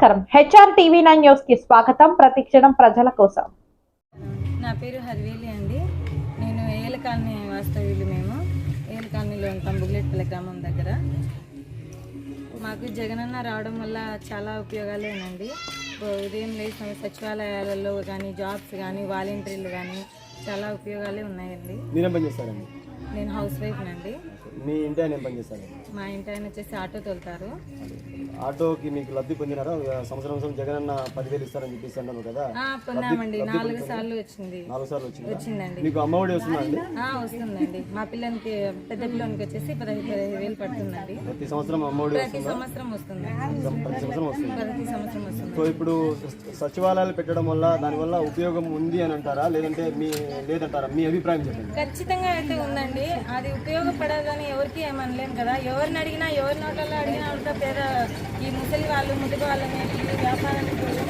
నమస్కారం. HR TV nine న్యూస్కి స్వాగతం. ప్రతిక్షణం ప్రజల కోసం. నా పేరు హరివేలి అండి. నేను ఏల కాలనీ వాస్తవ్యులు మేము. ఏల కాలనీలో ఉంటాం బుగ్లెట్పల్లి గ్రామం దగ్గర. మాకు జగనన్న రావడం వల్ల చాలా ఉపయోగాలేనండి. ఉదయం లేచిన సచివాలయాలలో కానీ జాబ్స్ కానీ వాలంటీర్లు కానీ చాలా ఉపయోగాలే ఉన్నాయండి. నేను హౌస్ వైఫ్ అండి మీ ఇంటి ఆయన ఏం పని చేస్తారండి మా ఇంటి ఆయన వచ్చేసి ఆటో తోలుతారు. ఆటోకి మీకు లబ్ధి పొందినారా? సంవత్సరం సంవత్సరం జగన్ అన్న పదివేలు ఇస్తారని చెప్పేసి అన్నారు కదా. ఆ, పొందామండి. నాలుగు సార్లు వచ్చింది. నాలుగు సార్లు వచ్చింది? వచ్చిందండి. మీకు అమ్మఒడి వస్తుందా అండి? ఆ, వస్తుందండి. మా పిల్లలకి పెద్ద పిల్లలకి వచ్చేసి పదహైదు పదహైదు వేలు పడుతుందండి. ప్రతి సంవత్సరం అమ్మఒడి ప్రతి సంవత్సరం వస్తుంది. ప్రతి సంవత్సరం వస్తుంది. ప్రతి సంవత్సరం వస్తుంది. సో ఇప్పుడు స- సచివాలయాలు పెట్టడం వల్ల దానివల్ల ఉపయోగం ఉంది అని అంటారా? లేదంటే మీ లేదంటారా? మీ అభిప్రాయం చెప్పండి. ఖచ్చితంగా అయితే ఉందండి. అది ఉపయోగపడదని ఎవరికి ఏమనలేం కదా? ఎవరిని అడిగినా ఎవరి నోట్లలో అడిగినా కూడా పేద ఈ ముసలి వాళ్ళు ముదుగు వాళ్ళని ఈ వ్యాపారానికి వాళ్ళు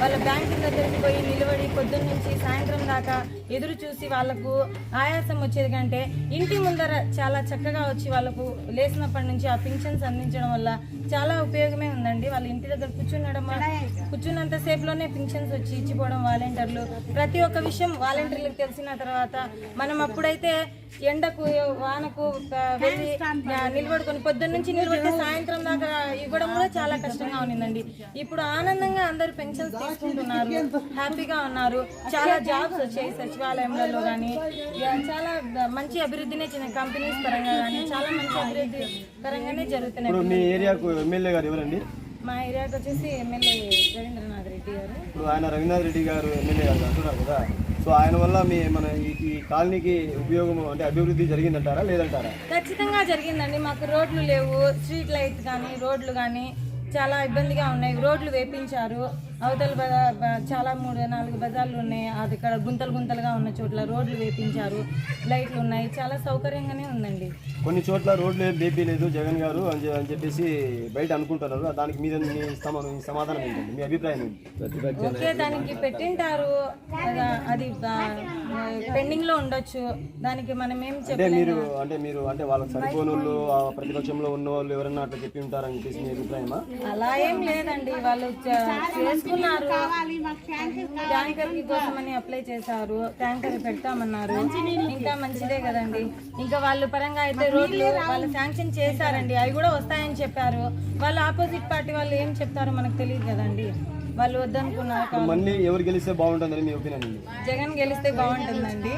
వాళ్ళ బ్యాంకు దగ్గరికి పోయి నిలబడి పొద్దున్న నుంచి సాయంత్రం దాకా ఎదురు చూసి వాళ్ళకు ఆయాసం వచ్చేది కంటే ఇంటి ముందర చాలా చక్కగా వచ్చి వాళ్ళకు లేచినప్పటి నుంచి ఆ పింఛన్స్ అందించడం వల్ల చాలా ఉపయోగమే ఉందండి. వాళ్ళ ఇంటి దగ్గర కూర్చున్నడం కూర్చున్నంత సేపులోనే పింఛన్స్ వచ్చి ఇచ్చిపోవడం వాలంటీర్లు. ప్రతి ఒక్క విషయం వాలంటీర్లకు తెలిసిన తర్వాత మనం అప్పుడైతే ఎండకు వానకు వెళ్ళి నిలబడుకొని పొద్దున్న నుంచి నిలబడితే సాయంత్రం దాకా ఇవ్వడం కూడా చాలా కష్టంగా ఉన్నిందండి. ఇప్పుడు ఆనందంగా అందరూ పెన్షన్స్ తీసుకుంటున్నారు హ్యాపీగా ఉన్నారు. చాలా జాబ్స్ వచ్చాయి సచివాలయంలో కానీ చాలా మంచి అభివృద్ధినే చెందిన కంపెనీస్ పరంగా కానీ చాలా మంచి అభివృద్ధి పరంగానే జరుగుతున్నాయి. మీ ఏరియాకు ఎమ్మెల్యే గారు ఎవరండి? మా ఏరియాకి వచ్చేసి ఎమ్మెల్యే రవీంద్రనాథ్ రెడ్డి గారు. ఇప్పుడు ఆయన రవీంద్రనాథ్ రెడ్డి గారు ఎమ్మెల్యే గారు అంటున్నారు కదా. సో ఆయన వల్ల మీ మన ఈ ఈ కాలనీకి ఉపయోగం అంటే అభివృద్ధి జరిగిందంటారా లేదంటారా? ఖచ్చితంగా జరిగిందండి. మాకు రోడ్లు లేవు స్ట్రీట్ లైట్స్ కానీ రోడ్లు కానీ చాలా ఇబ్బందిగా ఉన్నాయి. రోడ్లు వేపించారు. అవతల చాలా మూడు నాలుగు బజార్లు ఉన్నాయి. అది ఇక్కడ గుంతలు గుంతలుగా ఉన్న చోట్ల రోడ్లు వేపించారు. లైట్లు ఉన్నాయి. చాలా సౌకర్యంగానే ఉందండి. కొన్ని చోట్ల రోడ్లు ఏం బేబీ లేదు జగన్ గారు అని చెప్పేసి బయట అనుకుంటున్నారు. దానికి మీద మీ సమా- మీ సమాధానం ఏంటండి? మీ అభిప్రాయం ఏంటి? ఓకే దానికి పెట్టింటారు. అద- పెండింగ్లో ఉండొచ్చు. దానికి మనం ఏం అంటే చెప్పలేము. మీరు అంటే మీరు అంటే వాళ్ళకి సరిపోని ప్రతిపక్షంలో ఉన్న వాళ్ళు ఎవరన్నా అట్లా చెప్పి ఉంటారని చెప్పేసి మీ అభిప్రాయమా? అలా ఏం లేదండి. వాళ్ళు చేసుకున్నారు ట్యాంకర్కి కోసమని అప్లై చేశారు. ట్యాంకర్ పెడతామన్నారు. ఇంకా మంచిదే కదండి. ఇంకా వాళ్ళు పరంగా అయితే రోడ్లు వాళ్ళు శాంక్షన్ చేశారండి. అవి కూడా వస్తాయని చెప్పారు. వాళ్ళు ఆపోజిట్ పార్టీ వాళ్ళు ఏం చెప్తారో మనకు తెలియదు కదండి. వాళ్ళు వద్దనుకున్నారు మళ్ళీ ఎవరు గెలిస్తే బాగుంటుందని మీ ఒపీనియన్ అండి? జగన్ గెలిస్తే బాగుంటుందండి.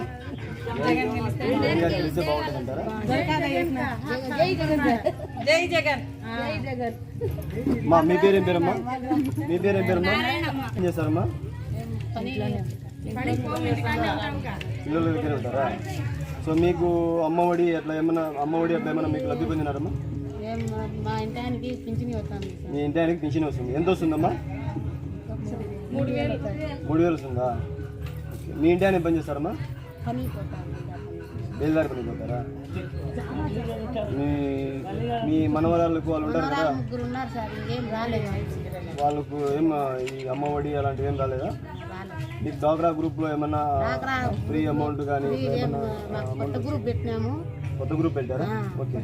జగన్ గెలిస్తే జగన్. జై జగన్. మా మీ పేరు ఏం పేరమ్మా? మీ పేరు పేరమ్మా? ఏం చేస్తారమ్మా? పిల్లల దగ్గర ఉంటారా? సో మీకు అమ్మఒడి అట్లా ఏమన్నా అమ్మఒడి అట్లా ఏమన్నా మీకు లబ్ధి పొందినారమ్మా? మా ఇంటి ఆయనకి పింఛని వస్తుంది. ఎంత వస్తుందమ్మా? మూడు వేలు. వస్తుందా. మీ ఇంటి ఆయన పని చేస్తారమ్మా? పని పోతారా? మీ మీ మనవరాళ్ళకు వాళ్ళు ఉంటారు కదా? ముగ్గురు ఉన్నారు సార్ ఇంకేం రాలేదు. వాళ్ళకు ఏం ఈ అమ్మఒడి అలాంటివి ఏం రాలేదా? మీకు డాక్రా గ్రూప్లో ఏమన్నా ఫ్రీ అమౌంట్ కానీ కొత్త గ్రూప్ పెట్టినాము. కొత్త గ్రూప్ పెట్టారా? ఓకే.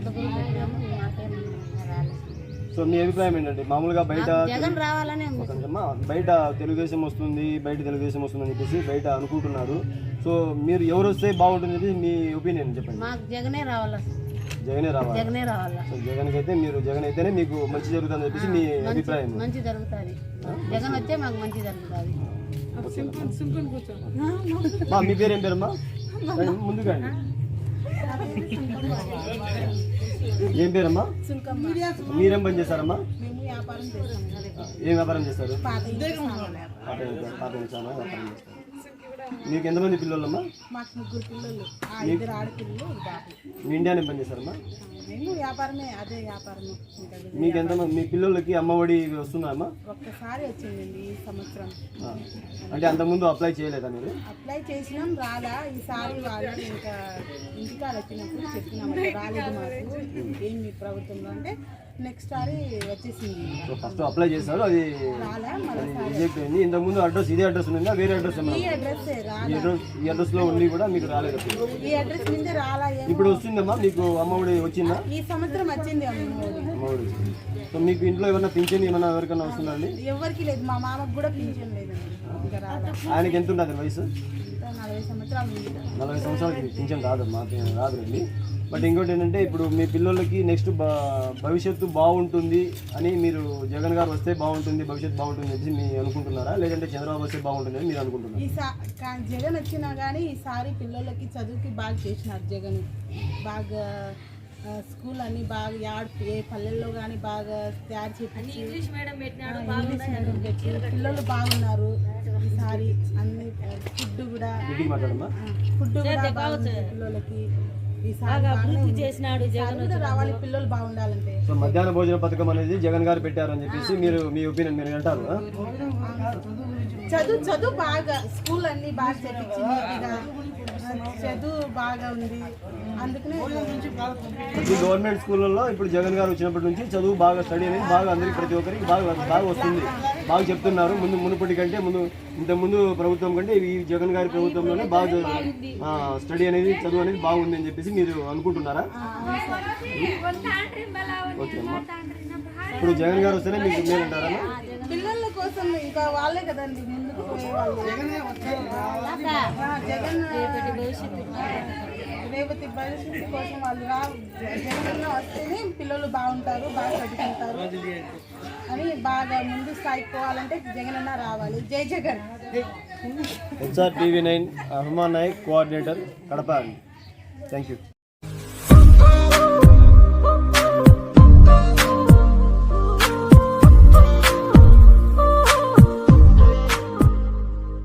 సో మీ అభిప్రాయం ఏంటంటే మామూలుగా బయట జగన్ రావాలనే ఉంది. ఒక నిమిషమ్మా, బయట తెలుగుదేశం వస్తుంది బయట తెలుగుదేశం వస్తుంది అని చెప్పేసి బయట అనుకుంటున్నారు. సో మీరు ఎవరు వస్తే బాగుంటుంది చెప్పి మీ ఒపీనియన్ చెప్పండి. మాకు జగనే రావాలా జగనే రావాలి? జగనే రావాలా? సో జగన్ అయితే మీరు జగన్ అయితేనే మీకు మంచి జరుగుతుందని చెప్పేసి మీ అభిప్రాయం. మంచి జరుగుతుంది. జగన్ వస్తే మాకు మంచి జరుగుతుంది. మా మీ పేరు ఏం పేరమ్మా ముందుగా అండి. ఏం పేరమ్మా? మీరేం పని చేస్తారమ్మా? ఏం వ్యాపారం చేస్తారు? మీకు ఎంతమంది పిల్లలమ్మా? మీ ఇండియానే పని చేస్తారమ్మా? మేము వ్యాపారమే అదే వ్యాపారమే. మీకు ఎంతమంది మీ పిల్లలకి అమ్మఒడి వస్తున్నాయమ్మా ఒక్కసారి వచ్చిందండి ఈ సంవత్సరం. అంటే అంతకుముందు అప్లై చేయలేదా మీరు? అప్లై చేసినాం రాలా. ఈసారి వాళ్ళు ఇంకా ఇంటికాడ వచ్చినప్పుడు చెప్పినాం "అట్లా రాలేదు మాకు. ఏం మీ ప్రభుత్వంలో అంటే నెక్స్ట్ సారి వచ్చేసింది. సో ఫస్ట్ అప్లై చేశారు అది రాలే అది మళ్ళీ రిజెక్ట్ అయింది. ఇంతకు ముందు అడ్రస్ ఇదే అడ్రస్ ఉందా వేరే అడ్రస్ ఈ ఏమన్నా అడ్రస్ ఈ రాలే. అడ్రస్ ఈ అడ్రస్లో ఉండి కూడా మీకు రాలేదు అప్పుడు. ఈ అడ్రస్ మీద రాలా ఏమో. ఇప్పుడు వస్తుందమ్మా మీకు అమ్మఒడి వచ్చిందా? ఈ సంవత్సరం వచ్చింది అమ్మఒడి. వచ్చింది. సో మీకు ఇంట్లో ఏమన్నా పింఛన్ ఏమన్నా ఎవరికైనా వస్తుందా అండి? ఎవరికి లేదు మా మామకు కూడా పింఛన్ లేదండి ఇంకా రాలా. ఆయనకి ఎంత ఉంటుంది వయసు? నలభై సంవత్సరాలకి పింఛన్ రాదు మాకు రాదులేండి. బట్ ఇంకోటి ఏంటంటే ఇప్పుడు మీ పిల్లలకి నెక్స్ట్ భవిష్యత్తు బాగుంటుంది అని మీరు జగన్ గారు వస్తే బాగుంటుంది భవిష్యత్తు బాగుంటుంది అని మీరు అనుకుంటున్నారా? లేదంటే చంద్రబాబు వస్తే బాగుంటుంది అని మీరు అనుకుంటున్నారా? జగన్ వచ్చినా కానీ ఈసారి పిల్లలకి చదువుకి బాగా చేసినారు జగన్. బాగా స్కూల్ అన్ని బాగా యాడ్ ఏ పల్లెల్లో కానీ బాగా తయారు చేపించి ఇంగ్లీష్ మీడియం పిల్లలు బాగున్నారు. ఈసారి అన్ని ఫుడ్ కూడా ఫుడ్ పిల్లలకి. చేసినాడు రావాలి పిల్లలు బాగుండాలంటే. సో మధ్యాహ్న భోజన పథకం అనేది జగన్ గారు పెట్టారు అని చెప్పేసి మీరు మీ ఒపీనియన్ మీరు అంటారు? చదువు చదువు బాగా స్కూల్ అన్ని బాగా చదువు బాగా ఉంది. అందుకనే ప్రతి గవర్నమెంట్ స్కూళ్ళల్లో ఇప్పుడు జగన్ గారు వచ్చినప్పటి నుంచి చదువు బాగా స్టడీ అనేది బాగా అందరికి ప్రతి ఒక్కరికి బాగా బాగా వస్తుంది. బాగా చెప్తున్నారు. ముందు మునుపటి కంటే ముందు ఇంత ముందు ప్రభుత్వం కంటే ఈ జగన్ గారి ప్రభుత్వంలోనే బాగా స్టడీ అనేది చదువు అనేది బాగుంది అని చెప్పేసి మీరు అనుకుంటున్నారా? ఓకే అమ్మా. ఇప్పుడు జగన్ గారు వస్తేనే మీకు మీరు అంటారా పిల్లల కోసం ఇంకా వాళ్ళే కదండి ముందుకు పోయేవాళ్ళు జగన్ రేపటి భవిష్యత్తు కోసం వాళ్ళు రా జగన్ వస్తేనే పిల్లలు బాగుంటారు బాగా చదువుకుంటారు అని బాగా ముందు స్థాయికి పోవాలంటే జగన్ రావాలి. జై Jagan. HR TV nine Hanuman Nayak coordinator Kadapa thank you